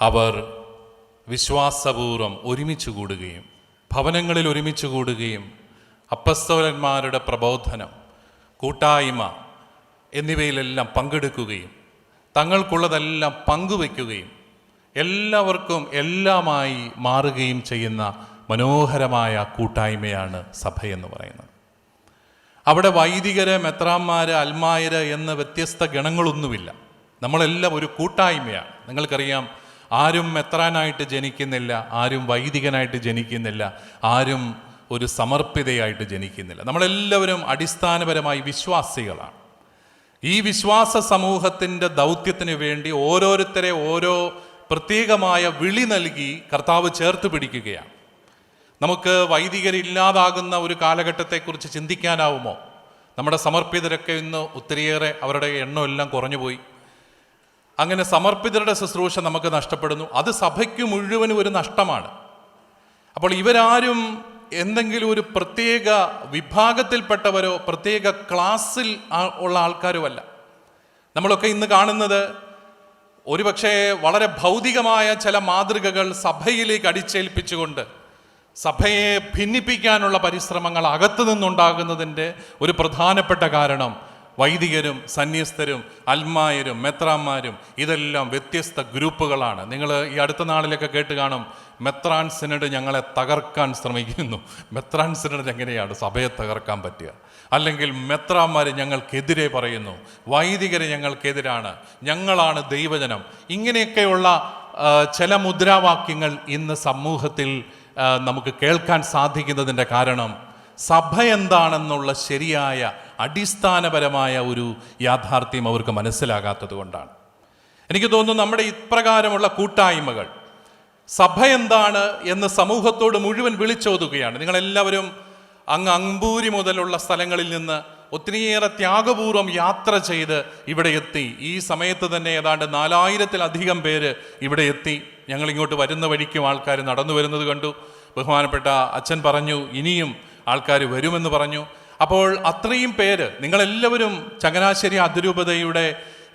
അവർ വിശ്വാസപൂർവം ഒരുമിച്ച് കൂടുകയും ഭവനങ്ങളിൽ ഒരുമിച്ച് കൂടുകയും അപ്പസ്തോലന്മാരുടെ പ്രബോധനം കൂട്ടായ്മ എന്നിവയിലെല്ലാം പങ്കെടുക്കുകയും തങ്ങൾക്കുള്ളതെല്ലാം പങ്കുവെക്കുകയും എല്ലാവർക്കും എല്ലാമായി മാറുകയും ചെയ്യുന്ന മനോഹരമായ കൂട്ടായ്മയാണ് സഭ എന്ന് പറയുന്നത്. അവിടെ വൈദികര് മെത്രാന്മാര് അൽമായര് എന്ന വ്യത്യസ്ത ഗണങ്ങളൊന്നുമില്ല. നമ്മളെല്ലാം ഒരു കൂട്ടായ്മയാണ്. നിങ്ങൾക്കറിയാം ആരും മെത്രാനായിട്ട് ജനിക്കുന്നില്ല ആരും വൈദികനായിട്ട് ജനിക്കുന്നില്ല ആരും ഒരു സമർപ്പിതയായിട്ട് ജനിക്കുന്നില്ല. നമ്മളെല്ലാവരും അടിസ്ഥാനപരമായി വിശ്വാസികളാണ്. ഈ വിശ്വാസ സമൂഹത്തിന്റെ ദൗത്യത്തിന് വേണ്ടി ഓരോരുത്തരെ ഓരോ പ്രത്യേകമായ വിളി നൽകി കർത്താവ് ചേർത്ത് പിടിക്കുകയാണ്. നമുക്ക് വൈദികരില്ലാതാകുന്ന ഒരു കാലഘട്ടത്തെക്കുറിച്ച് ചിന്തിക്കാനാവുമോ? നമ്മുടെ സമർപ്പിതരൊക്കെ ഇന്ന് ഒത്തിരിയേറെ അവരുടെ എണ്ണമെല്ലാം കുറഞ്ഞുപോയി. അങ്ങനെ സമർപ്പിതരുടെ ശുശ്രൂഷ നമുക്ക് നഷ്ടപ്പെടുന്നു. അത് സഭയ്ക്ക് മുഴുവനും ഒരു നഷ്ടമാണ്. അപ്പോൾ ഇവരാരും എന്തെങ്കിലും ഒരു പ്രത്യേക വിഭാഗത്തിൽപ്പെട്ടവരോ പ്രത്യേക ക്ലാസ്സിൽ ഉള്ള ആൾക്കാരോ അല്ല നമ്മളൊക്കെ ഇന്ന് കാണുന്നത് ഒരുപക്ഷെ വളരെ ഭൗതികമായ ചില മാതൃകകൾ സഭയിലേക്ക് അടിച്ചേൽപ്പിച്ചുകൊണ്ട് സഭയെ ഭിന്നിപ്പിക്കാനുള്ള പരിശ്രമങ്ങൾ അകത്തു നിന്നുണ്ടാകുന്നതിന്റെ ഒരു പ്രധാനപ്പെട്ട കാരണം വൈദികരും സന്യസ്തരും അൽമായരും മെത്രാന്മാരും ഇതെല്ലാം വ്യത്യസ്ത ഗ്രൂപ്പുകളാണ്. നിങ്ങൾ ഈ അടുത്ത നാളിലൊക്കെ കേട്ട് കാണും മെത്രാൻ സിനഡ് ഞങ്ങളെ തകർക്കാൻ ശ്രമിക്കുന്നു. മെത്രാൻ സിനഡ് എങ്ങനെയാണ് സഭയെ തകർക്കാൻ പറ്റുക? അല്ലെങ്കിൽ മെത്രാന്മാർ ഞങ്ങൾക്കെതിരെ പറയുന്നു വൈദികര് ഞങ്ങൾക്കെതിരാണ് ഞങ്ങളാണ് ദൈവജനം. ഇങ്ങനെയൊക്കെയുള്ള ചില മുദ്രാവാക്യങ്ങൾ ഇന്ന് സമൂഹത്തിൽ നമുക്ക് കേൾക്കാൻ സാധിക്കുന്നതിന്റെ കാരണം സഭ എന്താണെന്നുള്ള ശരിയായ അടിസ്ഥാനപരമായ ഒരു യാഥാർത്ഥ്യം അവർക്ക് മനസ്സിലാകാത്തത് കൊണ്ടാണ്. എനിക്ക് തോന്നുന്നു നമ്മുടെ ഇപ്രകാരമുള്ള കൂട്ടായ്മകൾ സഭ എന്താണ് എന്ന് സമൂഹത്തോട് മുഴുവൻ വിളിച്ചോതുകയാണ്. നിങ്ങളെല്ലാവരും അങ്ങ് അമ്പൂരി മുതലുള്ള സ്ഥലങ്ങളിൽ നിന്ന് ഒത്തിരിയേറെ ത്യാഗപൂർവം യാത്ര ചെയ്ത് ഇവിടെ എത്തി. ഈ സമയത്ത് തന്നെ ഏതാണ്ട് നാലായിരത്തിലധികം പേര് ഇവിടെ എത്തി. ഞങ്ങളിങ്ങോട്ട് വരുന്ന വഴിക്കും ആൾക്കാർ നടന്നു വരുന്നത് കണ്ടു. ബഹുമാനപ്പെട്ട അച്ഛൻ പറഞ്ഞു ഇനിയും ആൾക്കാർ വരുമെന്ന് പറഞ്ഞു. അപ്പോൾ അത്രയും പേര് നിങ്ങളെല്ലാവരും ചങ്ങനാശ്ശേരി അതിരൂപതയുടെ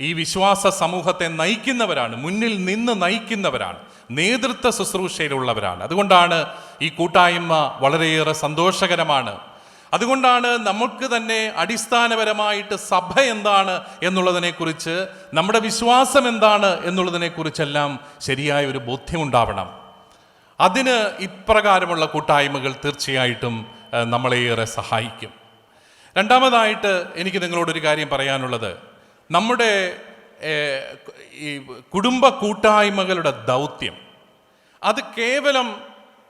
ഈ വിശ്വാസ സമൂഹത്തെ നയിക്കുന്നവരാണ് മുന്നിൽ നിന്ന് നയിക്കുന്നവരാണ് നേതൃത്വ ശുശ്രൂഷയിലുള്ളവരാണ്. അതുകൊണ്ടാണ് ഈ കൂട്ടായ്മ വളരെയേറെ സന്തോഷകരമാണ്. അതുകൊണ്ടാണ് നമുക്ക് തന്നെ അടിസ്ഥാനപരമായിട്ട് സഭ എന്താണ് എന്നുള്ളതിനെക്കുറിച്ച് നമ്മുടെ വിശ്വാസം എന്താണ് എന്നുള്ളതിനെക്കുറിച്ചെല്ലാം ശരിയായ ഒരു ബോധ്യമുണ്ടാവണം. അതിന് ഇപ്രകാരമുള്ള കൂട്ടായ്മകൾ തീർച്ചയായിട്ടും നമ്മളെയേറെ സഹായിക്കും. രണ്ടാമതായിട്ട് എനിക്ക് നിങ്ങളോടൊരു കാര്യം പറയാനുള്ളത്. നമ്മുടെ ഈ കുടുംബ കൂട്ടായ്മകളുടെ ദൗത്യം. അത് കേവലം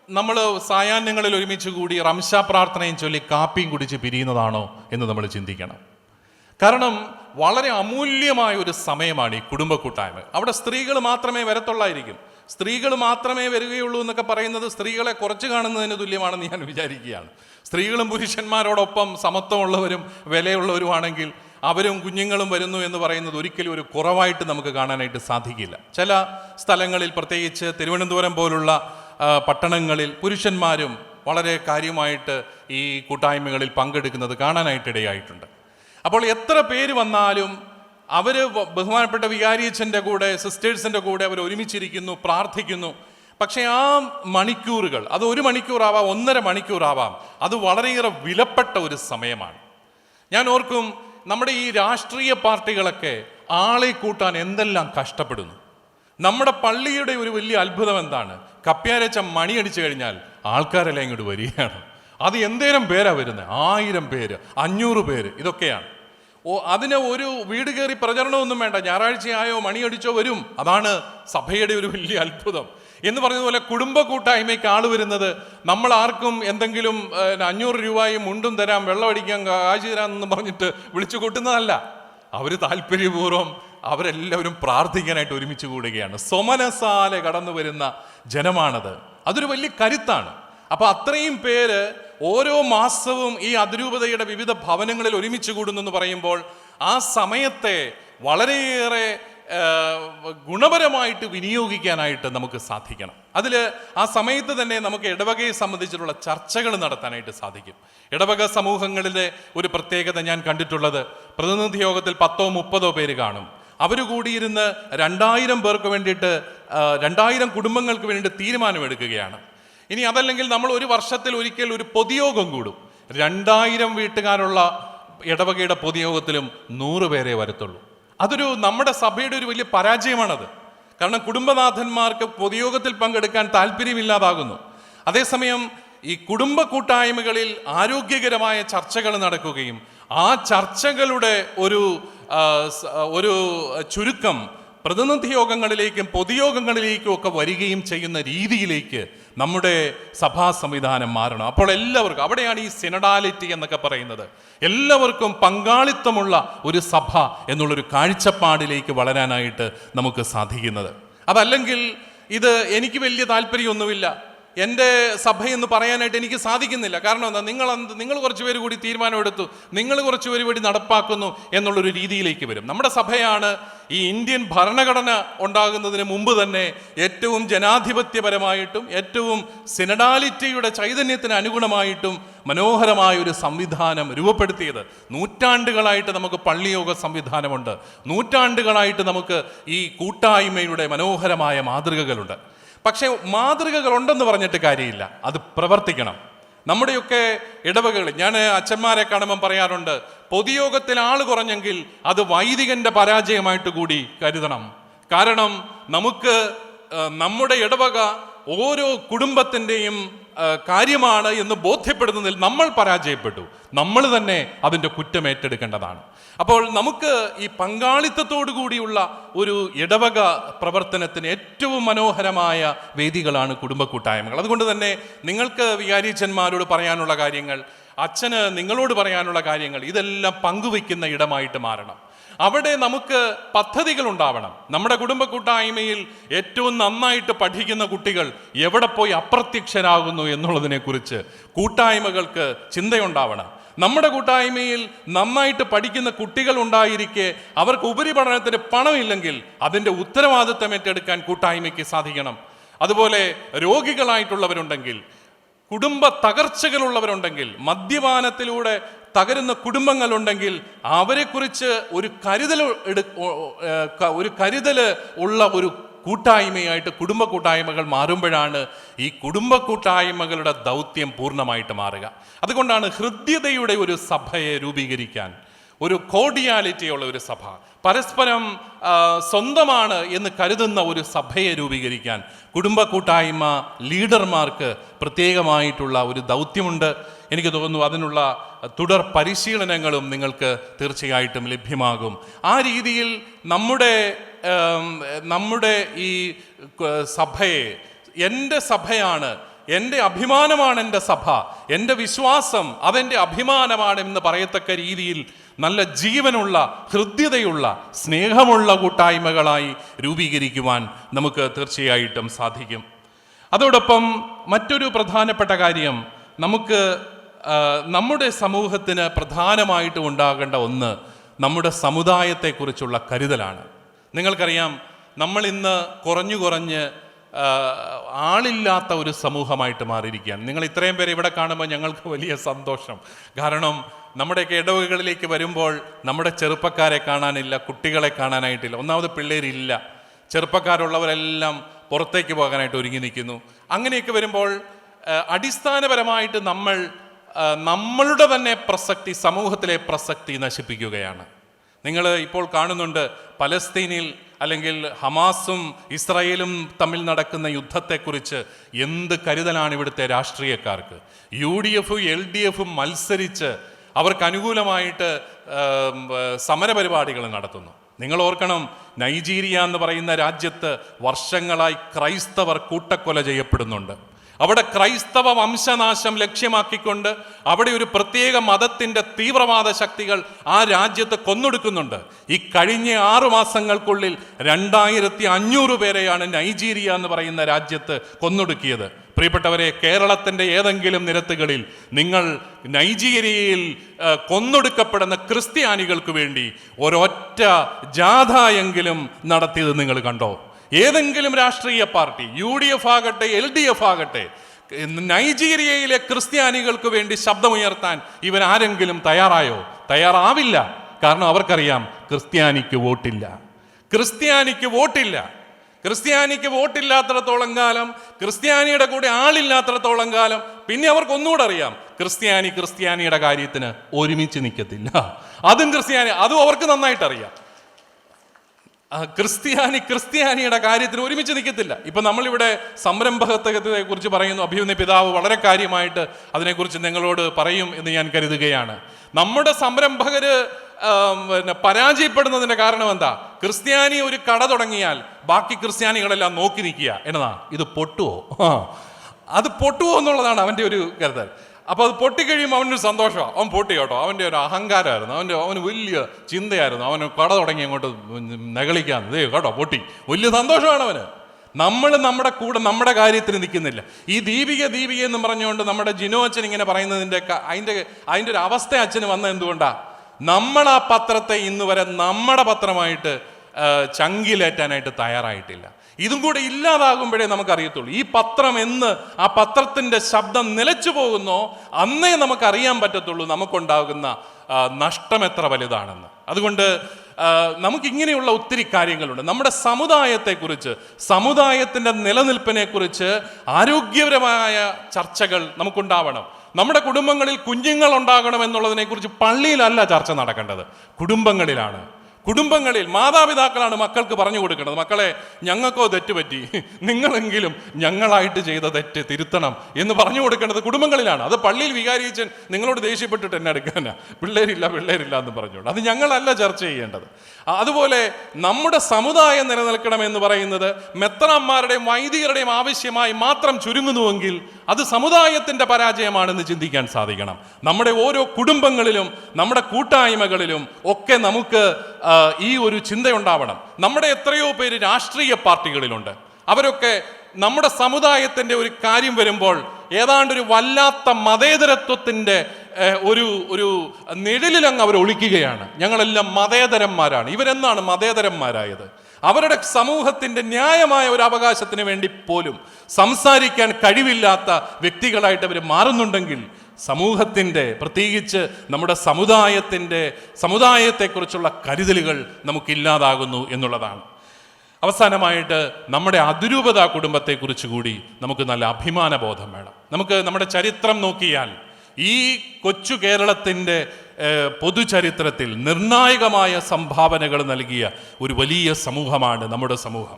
നമ്മൾ സായാഹ്നങ്ങളിൽ ഒരുമിച്ച് കൂടി റംശാ പ്രാർത്ഥനയും ചൊല്ലി കാപ്പിയും കുടിച്ച് പിരിയുന്നതാണോ എന്ന് നമ്മൾ ചിന്തിക്കണം. കാരണം വളരെ അമൂല്യമായ ഒരു സമയമാണ് ഈ കുടുംബ കൂട്ടായ്മ. അവിടെ സ്ത്രീകൾ മാത്രമേ വരത്തുള്ളായിരിക്കും. സ്ത്രീകൾ മാത്രമേ വരികയുള്ളൂ എന്നൊക്കെ പറയുന്നത് സ്ത്രീകളെ കുറച്ച് കാണുന്നതിന് തുല്യമാണെന്ന് ഞാൻ വിചാരിക്കുകയാണ്. സ്ത്രീകളും പുരുഷന്മാരോടൊപ്പം സമത്വമുള്ളവരും വിലയുള്ളവരുമാണെങ്കിൽ അവരും കുഞ്ഞുങ്ങളും വരുന്നു എന്ന് പറയുന്നത് ഒരിക്കലും ഒരു കുറവായിട്ട് നമുക്ക് കാണാനായിട്ട് സാധിക്കില്ല. ചില സ്ഥലങ്ങളിൽ പ്രത്യേകിച്ച് തിരുവനന്തപുരം പോലുള്ള പട്ടണങ്ങളിൽ പുരുഷന്മാരും വളരെ കാര്യമായിട്ട് ഈ കൂട്ടായ്മകളിൽ പങ്കെടുക്കുന്നത് കാണാനായിട്ടിടയായിട്ടുണ്ട്. അപ്പോൾ എത്ര പേര് വന്നാലും അവർ ബഹുമാനപ്പെട്ട വികാരിയച്ഛന്റെ കൂടെ സിസ്റ്റേഴ്സിന്റെ കൂടെ അവർ ഒരുമിച്ചിരിക്കുന്നു പ്രാർത്ഥിക്കുന്നു. പക്ഷേ ആ മണിക്കൂറുകൾ അത് ഒരു മണിക്കൂറാവാം ഒന്നര മണിക്കൂറാവാം അത് വളരെയേറെ വിലപ്പെട്ട ഒരു സമയമാണ്. ഞാൻ ഓർക്കും നമ്മുടെ ഈ രാഷ്ട്രീയ പാർട്ടികളൊക്കെ ആളെ കൂട്ടാൻ എന്തെല്ലാം കഷ്ടപ്പെടുന്നു. നമ്മുടെ പള്ളിയുടെ ഒരു വലിയ അത്ഭുതം എന്താണ്? കപ്പ്യാരച്ച മണിയടിച്ചു കഴിഞ്ഞാൽ ആൾക്കാരെല്ലാം ഇങ്ങോട്ട് വരികയാണ്. അത് എന്തേരം പേരാണ് വരുന്നത് ആയിരം പേര് അഞ്ഞൂറ് പേര് ഇതൊക്കെയാണ്. ഓ അതിന് ഒരു വീട് കയറി പ്രചരണമൊന്നും വേണ്ട. ഞായറാഴ്ചയായോ മണിയടിച്ചോ വരും. അതാണ് സഭയുടെ ഒരു വലിയ അത്ഭുതം. എന്ന് പറഞ്ഞതുപോലെ കുടുംബ കൂട്ടായ്മയ്ക്ക് ആൾ വരുന്നത് നമ്മൾ ആർക്കും എന്തെങ്കിലും അഞ്ഞൂറ് രൂപയും മുണ്ടും തരാം വെള്ളം അടിക്കാൻ കാശ് തരാം എന്ന് പറഞ്ഞിട്ട് വിളിച്ചു കൂട്ടുന്നതല്ല. അവർ താല്പര്യപൂർവം അവരെല്ലാവരും പ്രാർത്ഥിക്കാനായിട്ട് ഒരുമിച്ച് കൂടുകയാണ്. സൊമനസാലെ കടന്നു വരുന്ന ജനമാണത്. അതൊരു വലിയ കരുത്താണ്. അപ്പൊ അത്രയും പേര് ഓരോ മാസവും ഈ അതിരൂപതയുടെ വിവിധ ഭവനങ്ങളിൽ ഒരുമിച്ച് കൂടുന്നു എന്ന് പറയുമ്പോൾ ആ സമയത്തെ വളരെയേറെ ഗുണപരമായിട്ട് വിനിയോഗിക്കാനായിട്ട് നമുക്ക് സാധിക്കണം. അതിൽ ആ സമയത്ത് തന്നെ നമുക്ക് ഇടവകയെ സംബന്ധിച്ചിട്ടുള്ള ചർച്ചകൾ നടത്താനായിട്ട് സാധിക്കും. ഇടവക സമൂഹങ്ങളിലെ ഒരു പ്രത്യേകത ഞാൻ കണ്ടിട്ടുള്ളത് പ്രതിനിധി യോഗത്തിൽ പത്തോ മുപ്പതോ പേര് കാണും. അവർ കൂടിയിരുന്ന് രണ്ടായിരം പേർക്ക് വേണ്ടിയിട്ട് രണ്ടായിരം കുടുംബങ്ങൾക്ക് വേണ്ടിയിട്ട് തീരുമാനമെടുക്കുകയാണ്. ഇനി അതല്ലെങ്കിൽ നമ്മൾ ഒരു വർഷത്തിൽ ഒരിക്കൽ ഒരു പൊതുയോഗം കൂടും. രണ്ടായിരം വീട്ടുകാരുള്ള ഇടവകയുടെ പൊതുയോഗത്തിലും നൂറ് പേരെ വരത്തുള്ളൂ. അതൊരു നമ്മുടെ സഭയുടെ ഒരു വലിയ പരാജയമാണത്. കാരണം കുടുംബനാഥന്മാർക്ക് പൊതുയോഗത്തിൽ പങ്കെടുക്കാൻ താല്പര്യമില്ലാതാകുന്നു അതേസമയം ഈ കുടുംബ കൂട്ടായ്മകളിൽ ആരോഗ്യകരമായ ചർച്ചകൾ നടക്കുകയും ആ ചർച്ചകളുടെ ഒരു ഒരു ചുരുക്കം പ്രതിനിധി യോഗങ്ങളിലേക്കും പൊതുയോഗങ്ങളിലേക്കും ഒക്കെ വരികയും ചെയ്യുന്ന രീതിയിലേക്ക് നമ്മുടെ സഭാ സംവിധാനം മാറണം. അപ്പോൾ എല്ലാവർക്കും അവിടെയാണ് ഈ സിനഡാലിറ്റി എന്നൊക്കെ പറയുന്നത്. എല്ലാവർക്കും പങ്കാളിത്തമുള്ള ഒരു സഭ എന്നുള്ളൊരു കാഴ്ചപ്പാടിലേക്ക് വളരാനായിട്ട് നമുക്ക് സാധിക്കുന്നത്. അതല്ലെങ്കിൽ ഇത് എനിക്ക് വലിയ താല്പര്യമൊന്നുമില്ല. എന്റെ സഭയെന്ന് പറയാനായിട്ട് എനിക്ക് സാധിക്കുന്നില്ല. കാരണം എന്താ? നിങ്ങൾ നിങ്ങൾ കുറച്ച് പേര് കൂടി തീരുമാനമെടുത്തു. നിങ്ങൾ കുറച്ച് പേര് കൂടി നടപ്പാക്കുന്നു എന്നുള്ളൊരു രീതിയിലേക്ക് വരും. നമ്മുടെ സഭയാണ് ഈ ഇന്ത്യൻ ഭരണഘടന ഉണ്ടാകുന്നതിന് മുമ്പ് തന്നെ ഏറ്റവും ജനാധിപത്യപരമായിട്ടും ഏറ്റവും സിനഡാലിറ്റിയുടെ ചൈതന്യത്തിന് അനുഗുണമായിട്ടും മനോഹരമായ ഒരു സംവിധാനം രൂപപ്പെടുത്തിയത്. നൂറ്റാണ്ടുകളായിട്ട് നമുക്ക് പള്ളിയോഗ സംവിധാനമുണ്ട്. നൂറ്റാണ്ടുകളായിട്ട് നമുക്ക് ഈ കൂട്ടായ്മയുടെ മനോഹരമായ മാതൃകകളുണ്ട്. പക്ഷേ മാതൃകകൾ ഉണ്ടെന്ന് പറഞ്ഞിട്ട് കാര്യമില്ല. അത് പ്രവർത്തിക്കണം. നമ്മുടെയൊക്കെ ഇടവകളിൽ ഞാൻ അച്ഛന്മാരെ കാണുമ്പം പറയാറുണ്ട് പൊതുയോഗത്തിൽ ആൾ കുറഞ്ഞെങ്കിൽ അത് വൈദികന്റെ പരാജയമായിട്ട് കൂടി കരുതണം. കാരണം നമുക്ക് നമ്മുടെ ഇടവക ഓരോ കുടുംബത്തിന്റെയും കാര്യമാണ് എന്ന് ബോധ്യപ്പെടുന്നതിൽ നമ്മൾ പരാജയപ്പെട്ടു. നമ്മൾ തന്നെ അതിന്റെ കുറ്റം ഏറ്റെടുക്കേണ്ടതാണ്. അപ്പോൾ നമുക്ക് ഈ പങ്കാളിത്തത്തോടു കൂടിയുള്ള ഒരു ഇടവക പ്രവർത്തനത്തിന് ഏറ്റവും മനോഹരമായ വേദികളാണ് കുടുംബ കൂട്ടായ്മകൾ അതുകൊണ്ട് തന്നെ നിങ്ങൾക്ക് വികാരിച്ചന്മാരോട് പറയാനുള്ള കാര്യങ്ങൾ അച്ഛന് നിങ്ങളോട് പറയാനുള്ള കാര്യങ്ങൾ ഇതെല്ലാം പങ്കുവയ്ക്കുന്ന ഇടമായിട്ട് മാറണം. അവിടെ നമുക്ക് പദ്ധതികൾ ഉണ്ടാവണം. നമ്മുടെ കുടുംബ കൂട്ടായ്മയിൽ ഏറ്റവും നന്നായിട്ട് പഠിക്കുന്ന കുട്ടികൾ എവിടെ പോയി അപ്രത്യക്ഷരാകുന്നു എന്നുള്ളതിനെക്കുറിച്ച് കൂട്ടായ്മകൾക്ക് ചിന്തയുണ്ടാവണം. നമ്മുടെ കൂട്ടായ്മയിൽ നന്നായിട്ട് പഠിക്കുന്ന കുട്ടികൾ ഉണ്ടായിരിക്കെ അവർക്ക് ഉപരിപഠനത്തിന് പണമില്ലെങ്കിൽ അതിന്റെ ഉത്തരവാദിത്തം ഏറ്റെടുക്കാൻ കൂട്ടായ്മയ്ക്ക് സാധിക്കണം. അതുപോലെ രോഗികളായിട്ടുള്ളവരുണ്ടെങ്കിൽ കുടുംബ തകർച്ചകളുള്ളവരുണ്ടെങ്കിൽ മദ്യപാനത്തിലൂടെ തകരുന്ന കുടുംബങ്ങളുണ്ടെങ്കിൽ അവരെക്കുറിച്ച് ഒരു കരുതൽ എടു ഒരു കരുതൽ ഉള്ള ഒരു കൂട്ടായ്മയായിട്ട് കുടുംബ കൂട്ടായ്മകൾ മാറുമ്പോഴാണ് ഈ കുടുംബ കൂട്ടായ്മകളുടെ ദൗത്യം പൂർണമായിട്ട് മാറുക. അതുകൊണ്ടാണ് ഹൃദ്യതയുടെ ഒരു സഭയെ രൂപീകരിക്കാൻ ഒരു കോഡിയാലിറ്റിയുള്ള ഒരു സഭ പരസ്പരം സ്വന്തമാണ് എന്ന് കരുതുന്ന ഒരു സഭയെ രൂപീകരിക്കാൻ കുടുംബ കൂട്ടായ്മ ലീഡർമാർക്ക് പ്രത്യേകമായിട്ടുള്ള ഒരു ദൗത്യമുണ്ട്. എനിക്ക് തോന്നുന്നു അതിനുള്ള തുടർ പരിശീലനങ്ങളും നിങ്ങൾക്ക് തീർച്ചയായിട്ടും ലഭ്യമാകും. ആ രീതിയിൽ നമ്മുടെ നമ്മുടെ ഈ സഭയെ എന്റെ സഭയാണ് എന്റെ അഭിമാനമാണ് എന്റെ സഭ എന്റെ വിശ്വാസം അതെന്റെ അഭിമാനമാണ് എന്ന് പറയത്തക്ക രീതിയിൽ നല്ല ജീവനുള്ള ഹൃദ്യതയുള്ള സ്നേഹമുള്ള കൂട്ടായ്മകളായി രൂപീകരിക്കുവാൻ നമുക്ക് തീർച്ചയായിട്ടും സാധിക്കും. അതോടൊപ്പം മറ്റൊരു പ്രധാനപ്പെട്ട കാര്യം നമുക്ക് നമ്മുടെ സമൂഹത്തിന് പ്രധാനമായിട്ടും ഉണ്ടാകേണ്ട ഒന്ന് നമ്മുടെ സമുദായത്തെക്കുറിച്ചുള്ള കരുതലാണ്. നിങ്ങൾക്കറിയാം നമ്മൾ ഇന്ന് കുറഞ്ഞു കുറഞ്ഞ് ആളില്ലാത്ത ഒരു സമൂഹമായിട്ട് മാറിയിരിക്കുകയാണ്. നിങ്ങൾ ഇത്രയും പേരെ ഇവിടെ കാണുമ്പോൾ ഞങ്ങൾക്ക് വലിയ സന്തോഷം. കാരണം നമ്മുടെയൊക്കെ ഇടവുകളിലേക്ക് വരുമ്പോൾ നമ്മുടെ ചെറുപ്പക്കാരെ കാണാനില്ല കുട്ടികളെ കാണാനായിട്ടില്ല ഒന്നാമത് പിള്ളേരില്ല. ചെറുപ്പക്കാരുള്ളവരെല്ലാം പുറത്തേക്ക് പോകാനായിട്ട് ഒരുങ്ങി നിൽക്കുന്നു. അങ്ങനെയൊക്കെ വരുമ്പോൾ അടിസ്ഥാനപരമായിട്ട് നമ്മൾ നമ്മളുടെ തന്നെ പ്രസക്തി സമൂഹത്തിലെ പ്രസക്തി നശിപ്പിക്കുകയാണ്. നിങ്ങൾ ഇപ്പോൾ കാണുന്നുണ്ട് പലസ്തീനിൽ അല്ലെങ്കിൽ ഹമാസും ഇസ്രായേലും തമ്മിൽ നടക്കുന്ന യുദ്ധത്തെക്കുറിച്ച് എന്ത് കരുതലാണ് ഇവിടുത്തെ രാഷ്ട്രീയക്കാർക്ക്? യു ഡി എഫും എൽ ഡി എഫും മത്സരിച്ച് അവർക്ക് അനുകൂലമായിട്ട് സമരപരിപാടികൾ നടത്തുന്നു. നിങ്ങൾ ഓർക്കണം നൈജീരിയ എന്ന് പറയുന്ന രാജ്യത്ത് വർഷങ്ങളായി ക്രൈസ്തവർ കൂട്ടക്കൊല ചെയ്യപ്പെടുന്നുണ്ട്. അവിടെ ക്രൈസ്തവ വംശനാശം ലക്ഷ്യമാക്കിക്കൊണ്ട് അവിടെ ഒരു പ്രത്യേക മതത്തിന്റെ തീവ്രവാദ ശക്തികൾ ആ രാജ്യത്ത് കൊന്നൊടുക്കുന്നുണ്ട്. ഈ കഴിഞ്ഞ ആറു മാസങ്ങൾക്കുള്ളിൽ രണ്ടായിരത്തി അഞ്ഞൂറ് പേരെയാണ് നൈജീരിയ എന്ന് പറയുന്ന രാജ്യത്ത് കൊന്നൊടുക്കിയത്. പ്രിയപ്പെട്ടവരെ കേരളത്തിന്റെ ഏതെങ്കിലും നിരത്തുകളിൽ നിങ്ങൾ നൈജീരിയയിൽ കൊന്നൊടുക്കപ്പെടുന്ന ക്രിസ്ത്യാനികൾക്ക് വേണ്ടി ഒരൊറ്റ ജാഥ എങ്കിലും നടത്തിയത് നിങ്ങൾ കണ്ടോ? ഏതെങ്കിലും രാഷ്ട്രീയ പാർട്ടി യു ഡി എഫ് ആകട്ടെ എൽ ഡി എഫ് ആകട്ടെ നൈജീരിയയിലെ ക്രിസ്ത്യാനികൾക്ക് വേണ്ടി ശബ്ദമുയർത്താൻ ഇവൻ ആരെങ്കിലും തയ്യാറായോ? തയ്യാറാവില്ല. കാരണം അവർക്കറിയാം ക്രിസ്ത്യാനിക്ക് വോട്ടില്ല. ക്രിസ്ത്യാനിക്ക് വോട്ടില്ല. ക്രിസ്ത്യാനിക്ക് വോട്ടില്ലാത്തിടത്തോളം കാലം ക്രിസ്ത്യാനിയുടെ കൂടെ ആളില്ലാത്തിടത്തോളം കാലം പിന്നെ അവർക്ക് ഒന്നുകൂടെ അറിയാം ക്രിസ്ത്യാനി ക്രിസ്ത്യാനിയുടെ കാര്യത്തിന് ഒരുമിച്ച് നിൽക്കത്തില്ല. അതും ക്രിസ്ത്യാനി അതും അവർക്ക് നന്നായിട്ട് അറിയാം ക്രിസ്ത്യാനി ക്രിസ്ത്യാനിയുടെ കാര്യത്തിൽ ഒരുമിച്ച് നിൽക്കത്തില്ല. ഇപ്പൊ നമ്മളിവിടെ സംരംഭകത്വത്തെ കുറിച്ച് പറയുന്നു. അഭിമന്യ പിതാവ് വളരെ കാര്യമായിട്ട് അതിനെക്കുറിച്ച് നിങ്ങളോട് പറയും എന്ന് ഞാൻ കരുതുകയാണ്. നമ്മുടെ സംരംഭകര് പിന്നെ പരാജയപ്പെടുന്നതിന്റെ കാരണം എന്താ? ക്രിസ്ത്യാനി ഒരു കട തുടങ്ങിയാൽ ബാക്കി ക്രിസ്ത്യാനികളെല്ലാം നോക്കി നിൽക്കുക എന്നതാ ഇത് പൊട്ടുവോ? അത് പൊട്ടുവോ എന്നുള്ളതാണ് അവന്റെ ഒരു കരുതൽ. അപ്പൊ അത് പൊട്ടിക്കഴിയുമ്പോൾ അവനൊരു സന്തോഷമാണ് അവൻ പൊട്ടി കേട്ടോ. അവന്റെ ഒരു അഹങ്കാരമായിരുന്നു. അവന്റെ അവന് വലിയ ചിന്തയായിരുന്നു. അവന് കട തുടങ്ങി അങ്ങോട്ട് നകളിക്കാൻ ദൈവം കേട്ടോ പൊട്ടി. വലിയ സന്തോഷമാണ് അവന്. നമ്മൾ നമ്മുടെ കൂടെ നമ്മുടെ കാര്യത്തിന് നിൽക്കുന്നില്ല. ഈ ദീപിക ദീപിക എന്ന് പറഞ്ഞുകൊണ്ട് നമ്മുടെ ജിനോ അച്ഛൻ ഇങ്ങനെ പറയുന്നതിന്റെ അതിന്റെ അതിന്റെ ഒരു അവസ്ഥ അച്ഛന് വന്ന എന്തുകൊണ്ടാ? നമ്മൾ ആ പത്രത്തെ ഇന്ന് വരെ നമ്മുടെ പത്രമായിട്ട് ചങ്കിലേറ്റാനായിട്ട് തയ്യാറായിട്ടില്ല. ഇതും കൂടെ ഇല്ലാതാകുമ്പോഴേ നമുക്കറിയത്തുള്ളൂ. ഈ പത്രം എന്ന് ആ പത്രത്തിന്റെ ശബ്ദം നിലച്ചു പോകുന്നോ അന്നേ നമുക്കറിയാൻ പറ്റത്തുള്ളൂ നമുക്കുണ്ടാകുന്ന നഷ്ടം എത്ര വലുതാണെന്ന്. അതുകൊണ്ട് നമുക്കിങ്ങനെയുള്ള ഒത്തിരി കാര്യങ്ങളുണ്ട്. നമ്മുടെ സമുദായത്തെക്കുറിച്ച് സമുദായത്തിന്റെ നിലനിൽപ്പിനെക്കുറിച്ച് ആരോഗ്യപരമായ ചർച്ചകൾ നമുക്കുണ്ടാവണം. നമ്മുടെ കുടുംബങ്ങളിൽ കുഞ്ഞുങ്ങൾ ഉണ്ടാകണം എന്നുള്ളതിനെക്കുറിച്ച് പള്ളിയിലല്ല ചർച്ച നടക്കേണ്ടത്. കുടുംബങ്ങളിലാണ്. കുടുംബങ്ങളിൽ മാതാപിതാക്കളാണ് മക്കൾക്ക് പറഞ്ഞു കൊടുക്കേണ്ടത്. മക്കളെ ഞങ്ങൾക്കോ തെറ്റുപറ്റി നിങ്ങളെങ്കിലും ഞങ്ങളായിട്ട് ചെയ്ത തെറ്റ് തിരുത്തണം എന്ന് പറഞ്ഞു കൊടുക്കേണ്ടത് കുടുംബങ്ങളിലാണ്. അത് പള്ളിയിൽ വികാരിച്ചൻ നിങ്ങളോട് ദേഷ്യപ്പെട്ടിട്ട് എന്നെ എടുക്കാനാ. പിള്ളേരില്ല പിള്ളേരില്ല എന്ന് പറഞ്ഞുകൊണ്ട്. അത് ഞങ്ങളല്ല ചർച്ച ചെയ്യേണ്ടത്. അതുപോലെ നമ്മുടെ സമുദായം നിലനിൽക്കണം എന്ന് പറയുന്നത് മെത്രന്മാരുടെയും വൈദികരുടെയും ആവശ്യമായി മാത്രം ചുരുങ്ങുന്നുവെങ്കിൽ അത് സമുദായത്തിന്റെ പരാജയമാണെന്ന് ചിന്തിക്കാൻ സാധിക്കണം. നമ്മുടെ ഓരോ കുടുംബങ്ങളിലും നമ്മുടെ കൂട്ടായ്മകളിലും ഒക്കെ നമുക്ക് ഈ ഒരു ചിന്തയുണ്ടാവണം. നമ്മുടെ എത്രയോ പേര് രാഷ്ട്രീയ പാർട്ടികളിലുണ്ട്. അവരൊക്കെ നമ്മുടെ സമുദായത്തിന്റെ ഒരു കാര്യം വരുമ്പോൾ ഏതാണ്ട് ഒരു വല്ലാത്ത മതേതരത്വത്തിന്റെ ഒരു ഒരു നിഴലിലങ്ങ് അവർ ഒളിക്കുകയാണ്. ഞങ്ങളെല്ലാം മതേതരന്മാരാണ്. ഇവരെന്നാണ് മതേതരന്മാരായത്? അവരുടെ സമൂഹത്തിന്റെ ന്യായമായ ഒരു അവകാശത്തിന് വേണ്ടി പോലും സംസാരിക്കാൻ കഴിവില്ലാത്ത വ്യക്തികളായിട്ട് അവർ മാറുന്നുണ്ടെങ്കിൽ സമൂഹത്തിന്റെ പ്രത്യേകിച്ച് നമ്മുടെ സമുദായത്തിന്റെ സമുദായത്തെക്കുറിച്ചുള്ള കരുതലുകൾ നമുക്കില്ലാതാകുന്നു എന്നുള്ളതാണ്. അവസാനമായിട്ട് നമ്മുടെ അതിരൂപത കുടുംബത്തെക്കുറിച്ച് കൂടി നമുക്ക് നല്ല അഭിമാനബോധം വേണം. നമുക്ക് നമ്മുടെ ചരിത്രം നോക്കിയാൽ ഈ കൊച്ചു കേരളത്തിന്റെ പൊതുചരിത്രത്തിൽ നിർണായകമായ സംഭാവനകൾ നൽകിയ ഒരു വലിയ സമൂഹമാണ് നമ്മുടെ സമൂഹം.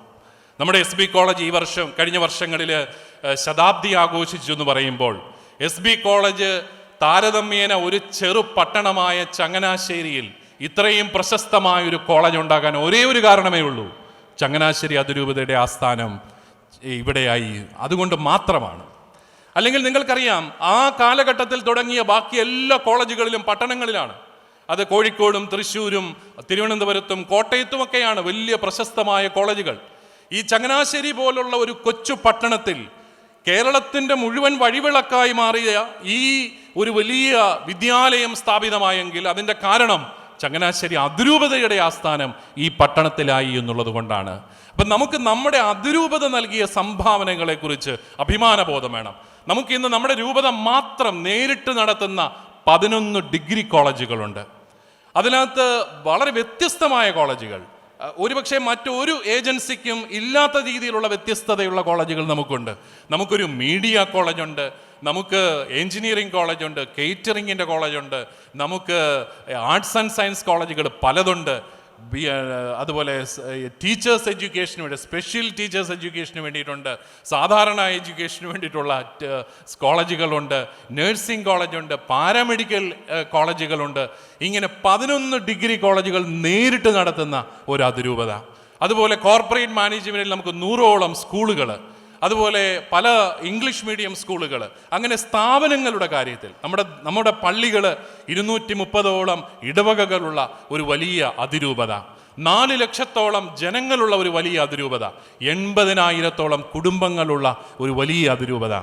നമ്മുടെ എസ് ബി കോളേജ് ഈ വർഷം കഴിഞ്ഞ വർഷങ്ങളിൽ ശതാബ്ദി ആഘോഷിച്ചു എന്ന് പറയുമ്പോൾ എസ് ബി കോളേജ് താരതമ്യേന ഒരു ചെറു പട്ടണമായ ചങ്ങനാശ്ശേരിയിൽ ഇത്രയും പ്രശസ്തമായ ഒരു കോളേജ് ഉണ്ടാകാൻ ഒരേ ഒരു കാരണമേ ഉള്ളൂ. ചങ്ങനാശ്ശേരി അതിരൂപതയുടെ ആസ്ഥാനം ഇവിടെയായി. അതുകൊണ്ട് മാത്രമാണ്. അല്ലെങ്കിൽ നിങ്ങൾക്കറിയാം ആ കാലഘട്ടത്തിൽ തുടങ്ങിയ ബാക്കി എല്ലാ കോളേജുകളിലും പട്ടണങ്ങളിലാണ്. അത് കോഴിക്കോടും തൃശ്ശൂരും തിരുവനന്തപുരത്തും കോട്ടയത്തുമൊക്കെയാണ് വലിയ പ്രശസ്തമായ കോളേജുകൾ. ഈ ചങ്ങനാശ്ശേരി പോലുള്ള ഒരു കൊച്ചു പട്ടണത്തിൽ കേരളത്തിന്റെ മുഴുവൻ വഴിവിളക്കായി മാറിയ ഈ ഒരു വലിയ വിദ്യാലയം സ്ഥാപിതമായെങ്കിൽ അതിന്റെ കാരണം ചങ്ങനാശ്ശേരി അതിരൂപതയുടെ ആസ്ഥാനം ഈ പട്ടണത്തിലായി എന്നുള്ളത് കൊണ്ടാണ്. അപ്പം നമുക്ക് നമ്മുടെ അതിരൂപത നൽകിയ സംഭാവനകളെക്കുറിച്ച് അഭിമാനബോധം വേണം. നമുക്ക് ഇന്ന് നമ്മുടെ രൂപത മാത്രം നേരിട്ട് നടത്തുന്ന പതിനൊന്ന് ഡിഗ്രി കോളേജുകളുണ്ട്. അതിനകത്ത് വളരെ വ്യത്യസ്തമായ കോളേജുകൾ. ഒരുപക്ഷെ മറ്റൊരു ഏജൻസിക്കും ഇല്ലാത്ത രീതിയിലുള്ള വ്യത്യസ്തതയുള്ള കോളേജുകൾ നമുക്കുണ്ട്. നമുക്കൊരു മീഡിയ കോളേജുണ്ട് നമുക്ക് എഞ്ചിനീയറിംഗ് കോളേജുണ്ട് കേറ്ററിങ്ങിന്റെ കോളേജുണ്ട് നമുക്ക് ആർട്സ് ആൻഡ് സയൻസ് കോളേജുകൾ പലതുണ്ട്. അതുപോലെ ടീച്ചേഴ്സ് എഡ്യൂക്കേഷന് വേണ്ടി സ്പെഷ്യൽ ടീച്ചേഴ്സ് എഡ്യൂക്കേഷന് വേണ്ടിയിട്ടുണ്ട്. സാധാരണ എഡ്യൂക്കേഷന് വേണ്ടിയിട്ടുള്ള കോളേജുകളുണ്ട്. നഴ്സിംഗ് കോളേജുണ്ട്. പാരാമെഡിക്കൽ കോളേജുകളുണ്ട്. ഇങ്ങനെ പതിനൊന്ന് ഡിഗ്രി കോളേജുകൾ നേരിട്ട് നടത്തുന്ന ഒരു അതിരൂപത. അതുപോലെ കോർപ്പറേറ്റ് മാനേജ്മെന്റിൽ നമുക്ക് നൂറോളം സ്കൂളുകൾ അതുപോലെ പല ഇംഗ്ലീഷ് മീഡിയം സ്കൂളുകൾ അങ്ങനെ സ്ഥാപനങ്ങളുടെ കാര്യത്തിൽ നമ്മുടെ നമ്മുടെ പള്ളികൾ ഇരുന്നൂറ്റി മുപ്പതോളം ഇടവകകളുള്ള ഒരു വലിയ അതിരൂപത നാല് ലക്ഷത്തോളം ജനങ്ങളുള്ള ഒരു വലിയ അതിരൂപത എൺപതിനായിരത്തോളം കുടുംബങ്ങളുള്ള ഒരു വലിയ അതിരൂപത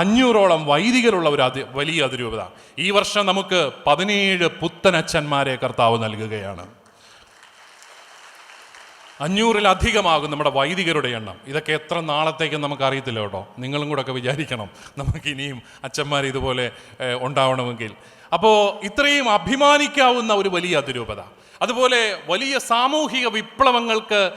അഞ്ഞൂറോളം വൈദികരുള്ള ഒരു അതി വലിയ അതിരൂപത. ഈ വർഷം നമുക്ക് പതിനേഴ് പുത്തനച്ഛന്മാരെ കർത്താവ് നൽകുകയാണ്. അഞ്ഞൂറിലധികമാകും നമ്മുടെ വൈദികരുടെ എണ്ണം. ഇതൊക്കെ എത്ര നാളത്തേക്കും നമുക്ക് അറിയത്തില്ല കേട്ടോ. നിങ്ങളും കൂടെ ഒക്കെ വിചാരിക്കണം നമുക്ക് ഇനിയും അച്ഛന്മാർ ഇതുപോലെ ഉണ്ടാവണമെങ്കിൽ. അപ്പോൾ ഇത്രയും അഭിമാനിക്കാവുന്ന ഒരു വലിയ അതിരൂപത. അതുപോലെ വലിയ സാമൂഹിക വിപ്ലവങ്ങൾക്ക്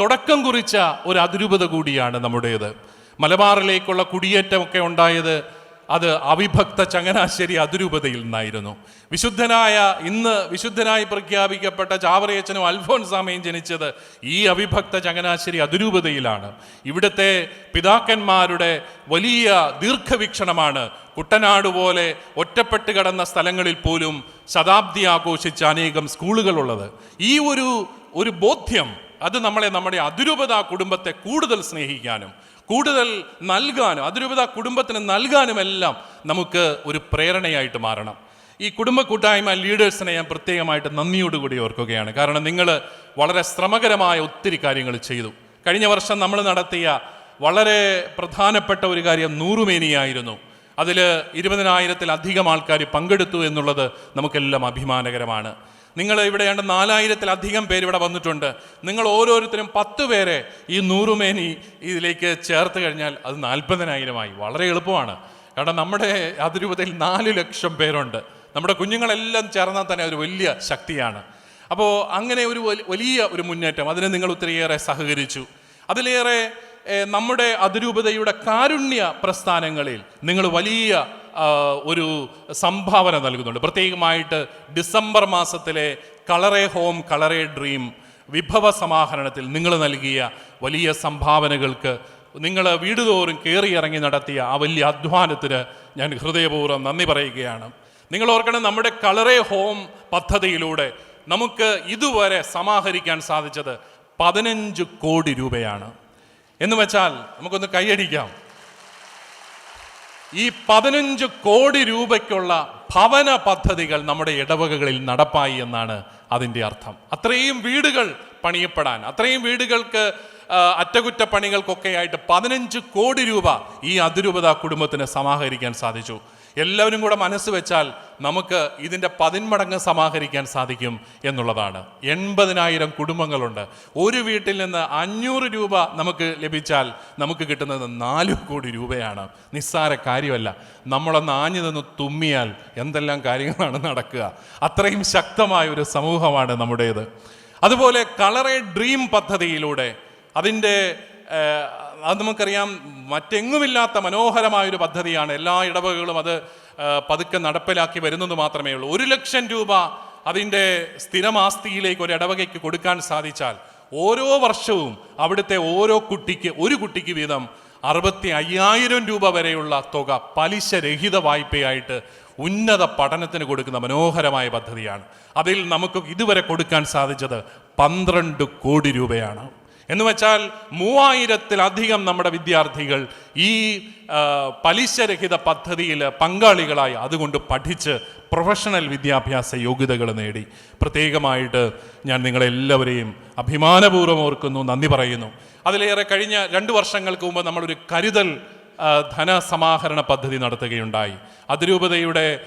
തുടക്കം കുറിച്ച ഒരു അതിരൂപത കൂടിയാണ് നമ്മുടേത്. മലബാറിലേക്കുള്ള കുടിയേറ്റമൊക്കെ ഉണ്ടായത് അത് അവിഭക്ത ചങ്ങനാശ്ശേരി അതിരൂപതയിൽ നിന്നായിരുന്നു. വിശുദ്ധനായ ഇന്ന് വിശുദ്ധനായി പ്രഖ്യാപിക്കപ്പെട്ട ചാവറയച്ചനും അൽഫോൻസാമയും ജനിച്ചത് ഈ അവിഭക്ത ചങ്ങനാശ്ശേരി അതിരൂപതയിലാണ്. ഇവിടുത്തെ പിതാക്കന്മാരുടെ വലിയ ദീർഘവീക്ഷണമാണ് കുട്ടനാട് പോലെ ഒറ്റപ്പെട്ട് കിടന്ന സ്ഥലങ്ങളിൽ പോലും ശതാബ്ദി ആഘോഷിച്ച അനേകം സ്കൂളുകളുള്ളത്. ഈ ഒരു ഒരു ബോധ്യം അത് നമ്മളെ നമ്മുടെ അതിരൂപത കുടുംബത്തെ കൂടുതൽ സ്നേഹിക്കാനും കൂടുതൽ നൽകാനും അതിരൂപത കുടുംബത്തിന് നൽകാനുമെല്ലാം നമുക്ക് ഒരു പ്രേരണയായിട്ട് മാറണം. ഈ കുടുംബ കൂട്ടായ്മ ലീഡേഴ്സിനെ ഞാൻ പ്രത്യേകമായിട്ട് നന്ദിയോടുകൂടി ഓർക്കുകയാണ്. കാരണം നിങ്ങൾ വളരെ ശ്രമകരമായ ഒത്തിരി കാര്യങ്ങൾ ചെയ്തു. കഴിഞ്ഞ വർഷം നമ്മൾ നടത്തിയ വളരെ പ്രധാനപ്പെട്ട ഒരു കാര്യം നൂറുമേനിയായിരുന്നു. അതിൽ ഇരുപതിനായിരത്തിലധികം ആൾക്കാർ പങ്കെടുത്തു എന്നുള്ളത് നമുക്കെല്ലാം അഭിമാനകരമാണ്. നിങ്ങൾ ഇവിടെ ഏണ്ട നാലായിരത്തിലധികം പേര് ഇവിടെ വന്നിട്ടുണ്ട്. നിങ്ങൾ ഓരോരുത്തരും പത്ത് പേരെ ഈ നൂറുമേനി ഇതിലേക്ക് ചേർത്ത് കഴിഞ്ഞാൽ അത് നാൽപ്പതിനായിരമായി. വളരെ എളുപ്പമാണ്. കാരണം നമ്മുടെ അതിരൂപതയിൽ നാല് ലക്ഷം പേരുണ്ട്. നമ്മുടെ കുഞ്ഞുങ്ങളെല്ലാം ചേർന്നാൽ തന്നെ ഒരു വലിയ ശക്തിയാണ്. അപ്പോൾ അങ്ങനെ ഒരു വലിയ ഒരു മുന്നേറ്റം അതിനെ നിങ്ങൾ ഒത്തിരിയേറെ സഹകരിച്ചു. അതിലേറെ നമ്മുടെ അതിരൂപതയുടെ കാരുണ്യ പ്രസ്ഥാനങ്ങളിൽ നിങ്ങൾ വലിയ ഒരു സംഭാവന നൽകുന്നുണ്ട്. പ്രത്യേകമായിട്ട് ഡിസംബർ മാസത്തിലെ കളറെ ഹോം കളറെ ഡ്രീം വിഭവ സമാഹരണത്തിൽ നിങ്ങൾ നൽകിയ വലിയ സംഭാവനകൾക്ക് നിങ്ങൾ വീടുതോറും കയറി ഇറങ്ങി നടത്തിയ ആ വലിയ അധ്വാനത്തിന് ഞാൻ ഹൃദയപൂർവം നന്ദി പറയുകയാണ്. നിങ്ങൾ ഓർക്കണം നമ്മുടെ കളറെ ഹോം പദ്ധതിയിലൂടെ നമുക്ക് ഇതുവരെ സമാഹരിക്കാൻ സാധിച്ചത് പതിനഞ്ച് കോടി രൂപയാണ്. എന്ന് വെച്ചാൽ നമുക്കൊന്ന് കൈയടിക്കാം. ഈ പതിനഞ്ച് കോടി രൂപയ്ക്കുള്ള ഭവന പദ്ധതികൾ നമ്മുടെ ഇടവകകളിൽ നടപ്പായി എന്നാണ് അതിന്റെ അർത്ഥം. അത്രയും വീടുകൾ പണിയപ്പെടാൻ അത്രയും വീടുകൾക്ക് അറ്റകുറ്റപ്പണികൾക്കൊക്കെ ആയിട്ട് പതിനഞ്ച് കോടി രൂപ ഈ അതിരൂപത കുടുംബത്തിന് സമാഹരിക്കാൻ സാധിച്ചു. എല്ലാവരും കൂടെ മനസ്സ് വെച്ചാൽ നമുക്ക് ഇതിന്റെ പതിന്മടങ്ങ് സമാഹരിക്കാൻ സാധിക്കും എന്നുള്ളതാണ്. എൺപതിനായിരം കുടുംബങ്ങളുണ്ട്. ഒരു വീട്ടിൽ നിന്ന് അഞ്ഞൂറ് രൂപ നമുക്ക് ലഭിച്ചാൽ നമുക്ക് കിട്ടുന്നത് നാല് കോടി രൂപയാണ്. നിസ്സാര കാര്യമല്ല. നമ്മളൊന്ന് ആഞ്ഞു നിന്ന് തുമ്മിയാൽ എന്തെല്ലാം കാര്യങ്ങളാണ് നടക്കുക. അത്രയും ശക്തമായ ഒരു സമൂഹമാണ് നമ്മുടേത്. അതുപോലെ കളറെ ഡ്രീം പദ്ധതിയിലൂടെ അതിന്റെ അത് നമുക്കറിയാം മറ്റെങ്ങുമില്ലാത്ത മനോഹരമായൊരു പദ്ധതിയാണ്. എല്ലാ ഇടവകകളും അത് പതുക്കെ നടപ്പിലാക്കി വരുന്നത് മാത്രമേ ഉള്ളൂ. ഒരു ലക്ഷം രൂപ അതിന്റെ സ്ഥിരമാസ്തിയിലേക്ക് ഒരു ഇടവകയ്ക്ക് കൊടുക്കാൻ സാധിച്ചാൽ ഓരോ വർഷവും അവിടുത്തെ ഓരോ കുട്ടിക്ക് ഒരു കുട്ടിക്ക് വീതം അറുപത്തി അയ്യായിരം രൂപ വരെയുള്ള തുക പലിശരഹിത വായ്പയായിട്ട് ഉന്നത പഠനത്തിന് കൊടുക്കുന്ന മനോഹരമായ പദ്ധതിയാണ്. അതിൽ നമുക്ക് ഇതുവരെ കൊടുക്കാൻ സാധിച്ചത് പന്ത്രണ്ട് കോടി രൂപയാണ്. എന്ന് വെച്ചാൽ മൂവായിരത്തിലധികം നമ്മുടെ വിദ്യാർത്ഥികൾ ഈ പലിശരഹിത പദ്ധതിയിൽ പങ്കാളികളായി അതുകൊണ്ട് പഠിച്ച് പ്രൊഫഷണൽ വിദ്യാഭ്യാസ യോഗ്യതകൾ നേടി. പ്രത്യേകമായിട്ട് ഞാൻ നിങ്ങളെല്ലാവരെയും അഭിമാനപൂർവം ഓർക്കുന്നു നന്ദി പറയുന്നു. അതിലേറെ കഴിഞ്ഞ രണ്ട് വർഷങ്ങൾക്ക് മുമ്പ് നമ്മളൊരു കരുതൽ ധനസമാഹരണ പദ്ധതി നടത്തുകയുണ്ടായി. അതിരൂപതയുടെ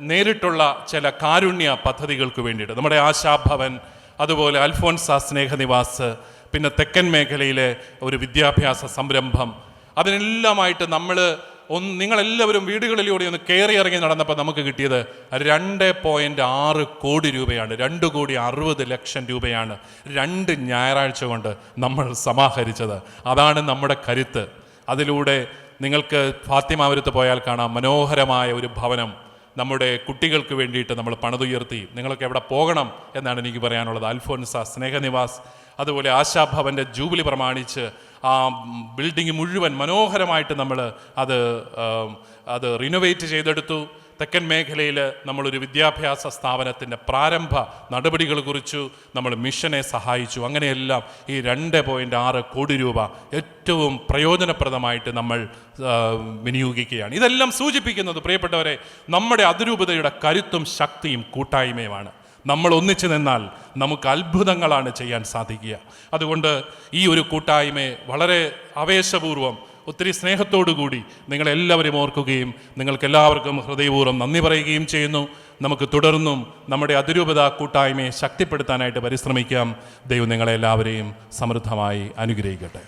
നേരിട്ടുള്ള ചില കാരുണ്യ പദ്ധതികൾക്ക് വേണ്ടിയിട്ട്. നമ്മുടെ ആശാഭവൻ അതുപോലെ അൽഫോൻസ സ്നേഹനിവാസ് പിന്നെ തെക്കൻ മേഖലയിലെ ഒരു വിദ്യാഭ്യാസ സംരംഭം. അതിനെല്ലാമായിട്ട് നമ്മൾ ഒന്ന് നിങ്ങളെല്ലാവരും വീടുകളിലൂടെ ഒന്ന് കയറി ഇറങ്ങി നടന്നപ്പോൾ നമുക്ക് കിട്ടിയത് രണ്ട് പോയിന്റ് ആറ് കോടി രൂപയാണ്. രണ്ട് കോടി അറുപത് ലക്ഷം രൂപയാണ് രണ്ട് ഞായറാഴ്ച കൊണ്ട് നമ്മൾ സമാഹരിച്ചത്. അതാണ് നമ്മുടെ കരുത്ത്. അതിലൂടെ നിങ്ങൾക്ക് ഫാത്തിമാപുരത്ത് പോയാൽ കാണാം. മനോഹരമായ ഒരു ഭവനം. നമ്മുടെ കുട്ടികൾക്ക് വേണ്ടിയിട്ട് നമ്മൾ പണതുയർത്തി നിങ്ങളൊക്കെ എവിടെ പോകണം എന്നാണ് എനിക്ക് പറയാനുള്ളത്. അൽഫോൻസ സ്നേഹനിവാസ് അതുപോലെ ആശാഭവന്റെ ജൂബിലി പ്രമാണിച്ച് ആ ബിൽഡിംഗ് മുഴുവൻ മനോഹരമായിട്ട് നമ്മൾ അത് അത് റിനോവേറ്റ് ചെയ്തെടുത്തു. തെക്കൻ മേഖലയിൽ നമ്മളൊരു വിദ്യാഭ്യാസ സ്ഥാപനത്തിന്റെ പ്രാരംഭ നടപടികൾ കുറിച്ചു നമ്മൾ മിഷനെ സഹായിച്ചു. അങ്ങനെയെല്ലാം ഈ രണ്ട് പോയിന്റ് ആറ് കോടി രൂപ ഏറ്റവും പ്രയോജനപ്രദമായിട്ട് നമ്മൾ വിനിയോഗിക്കുകയാണ്. ഇതെല്ലാം സൂചിപ്പിക്കുന്നത് പ്രിയപ്പെട്ടവരെ നമ്മുടെ അതിരൂപതയുടെ കരുത്തും ശക്തിയും കൂട്ടായ്മയുമാണ്. നമ്മൾ ഒന്നിച്ചു നിന്നാൽ നമുക്ക് അത്ഭുതങ്ങളാണ് ചെയ്യാൻ സാധിക്കുക. അതുകൊണ്ട് ഈ ഒരു കൂട്ടായ്മയെ വളരെ ആവേശപൂർവം ഒത്തിരി സ്നേഹത്തോടുകൂടി നിങ്ങളെല്ലാവരും ഓർക്കുകയും നിങ്ങൾക്കെല്ലാവർക്കും ഹൃദയപൂർവം നന്ദി പറയുകയും ചെയ്യുന്നു. നമുക്ക് തുടർന്നും നമ്മുടെ അതിരൂപത കൂട്ടായ്മയെ ശക്തിപ്പെടുത്താനായിട്ട് പരിശ്രമിക്കാം. ദൈവം നിങ്ങളെല്ലാവരെയും സമൃദ്ധമായി അനുഗ്രഹിക്കട്ടെ.